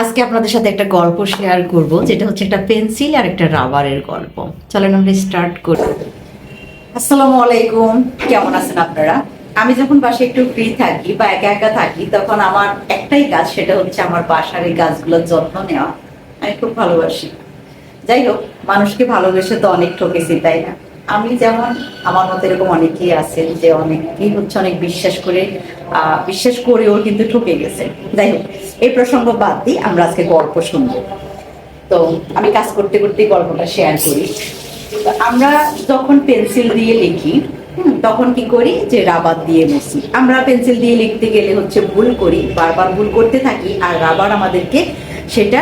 আজকে আপনাদের সাথে একটা গল্প শেয়ার করব, যেটা হচ্ছে একটা পেন্সিল আর একটা রাবারের গল্প। চলেন আমরা স্টার্ট করি। আসসালামু আলাইকুম, কেমন আছেন আপনারা? আমি যখন বাসে একটু ফ্রি থাকি বা একা একা থাকি, তখন আমার একটাই কাজ, সেটা হচ্ছে আমার বাসার এই গাছগুলোর যত্ন নেওয়া। আমি খুব ভালোবাসি। যাই হোক, মানুষকে ভালোবেসে তো অনেক ঠকেছি, তাই না? আমি যেমন, আমার মতো এরকম অনেকেই আছেন যে অনেকেই হচ্ছে অনেক বিশ্বাস করে বিশ্বাস করেও কিন্তু ঠকে গেছে। যাই হোক, এই প্রসঙ্গ বাদ দিই আমরা আজকে গল্প শুনব। তো আমি কাজ করতে করতে গল্পটা শেয়ার করি। তো আমরা যখন পেন্সিল দিয়ে লিখি তখন কি করি যে রাবার দিয়ে মুছি। আমরা পেন্সিল দিয়ে লিখতে গেলে হচ্ছে ভুল করি, বারবার ভুল করতে থাকি, আর রাবার আমাদেরকে সেটা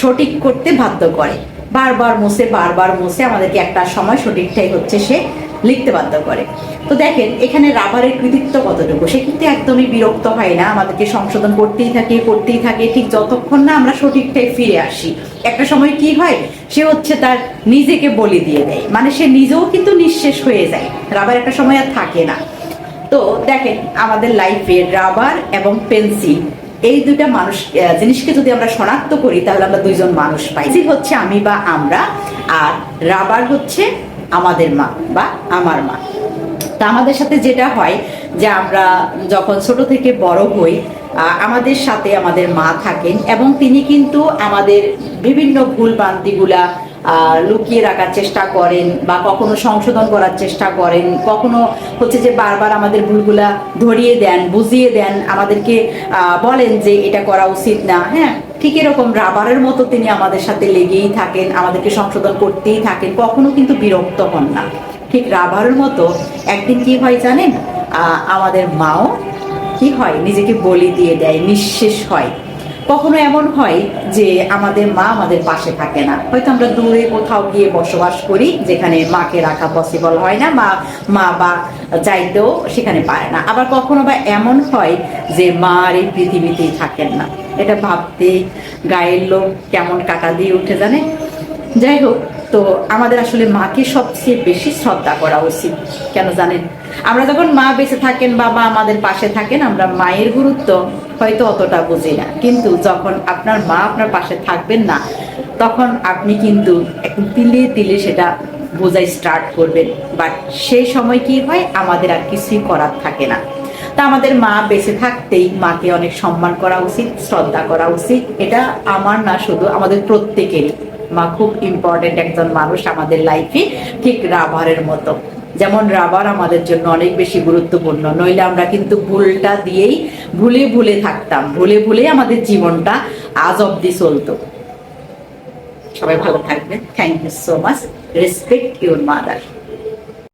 সঠিক করতে বাধ্য করে। বারবার মুছে বারবার মুছে আমাদেরকে একটা সময় সঠিকটাই হচ্ছে সে লিখতে বাধ্য করে। তো দেখেন, এখানে রাবারের কৃতিত্ব কতটুকু? সে কিন্তু একদমই বিরক্ত হয় না, আমাদেরকে সংশোধন করতেই থাকে করতেই থাকে, ঠিক যতক্ষণ না আমরা সঠিকটাই ফিরে আসি। একটা সময় কি হয়? সে হচ্ছে তার নিজেকে বলি দিয়ে দেয়। মানে সে নিজেও কিন্তু নিঃশেষ হয়ে যায়। রাবার একটা সময় আর থাকে না। তো দেখেন, আমাদের লাইফে রাবার এবং পেন্সিল এই দুইটা মানুষ জিনিসকে যদি আমরা শনাক্ত করি, তাহলে আমরা দুইজন মানুষ পাই। হচ্ছে আমি বা আমরা, আর রাবার হচ্ছে আমাদের মা বা আমার মা। তা আমাদের সাথে যেটা হয় যে আমরা যখন ছোট থেকে বড় হই আমাদের সাথে আমাদের মা থাকেন এবং তিনি কিন্তু আমাদের বিভিন্ন ভুল বান্তিগুলা লুকিয়ে রাখার চেষ্টা করেন বা কখনো সংশোধন করার চেষ্টা করেন, কখনো হচ্ছে যে বারবার আমাদের ভুলগুলা ধরিয়ে দেন, বুঝিয়ে দেন, আমাদেরকে বলেন যে এটা করা উচিত না। হ্যাঁ ঠিক এরকম রাবারের মতো তিনি আমাদের সাথে লেগেই থাকেন, আমাদেরকে সংশোধন করতেই থাকেন, কখনো কিন্তু বিরক্ত হন না। ঠিক রাবারের মতো একদিন কি হয় জানেন? আমাদের মাও কি হয়? নিজেকে বলি দিয়ে দেয়, নিঃশেষ হয়। কখনো এমন হয় যে আমাদের মা আমাদের পাশে থাকে না? হয়তো আমরা দূরে কোথাও গিয়ে বসবাস করি যেখানে মাকে রাখা পসিবল হয় না, মা মা বা চাইতেও সেখানে পারে না। আবার কখনো বা এমন হয় যে মা আর এই পৃথিবীতেই থাকেন না? এটা ভাবতে গায়ের লোক কেমন কাটা দিয়ে উঠে জানে যাই হোক তো আমাদের আসলে মাকে সবচেয়ে বেশি শ্রদ্ধা করা উচিত, কেন জানেন? আমরা যখন মা বেঁচে থাকেন বা মা আমাদের পাশে থাকেন, আমরা মায়ের গুরুত্ব হয়তো অতটা বুঝি না। কিন্তু যখন আপনার মা আপনার পাশে থাকবেন না, তখন আপনি কিন্তু একদম তিলে তিলে সেটা বোঝাই স্টার্ট করবেন। বাট সেই সময় কি হয়? আমাদের আর কিছুই করার থাকে না। তা আমাদের মা বেঁচে থাকতেই মাকে অনেক সম্মান করা উচিত, শ্রদ্ধা করা উচিত। এটা আমার না, শুধু আমাদের প্রত্যেকেরই। মা খুব ইম্পর্টেন্ট একজন মানুষ আমাদের লাইফে ঠিক রাবারের মতো। যেমন রাবার আমাদের জন্য অনেক বেশি গুরুত্বপূর্ণ, নইলে আমরা কিন্তু ভুলটা দিয়েই ভুলে ভুলে থাকতাম, ভুলে ভুলে আমাদের জীবনটা আজ অব্দি চলতো। সবাই ভালো থাকবেন। Thank you so much respect your mother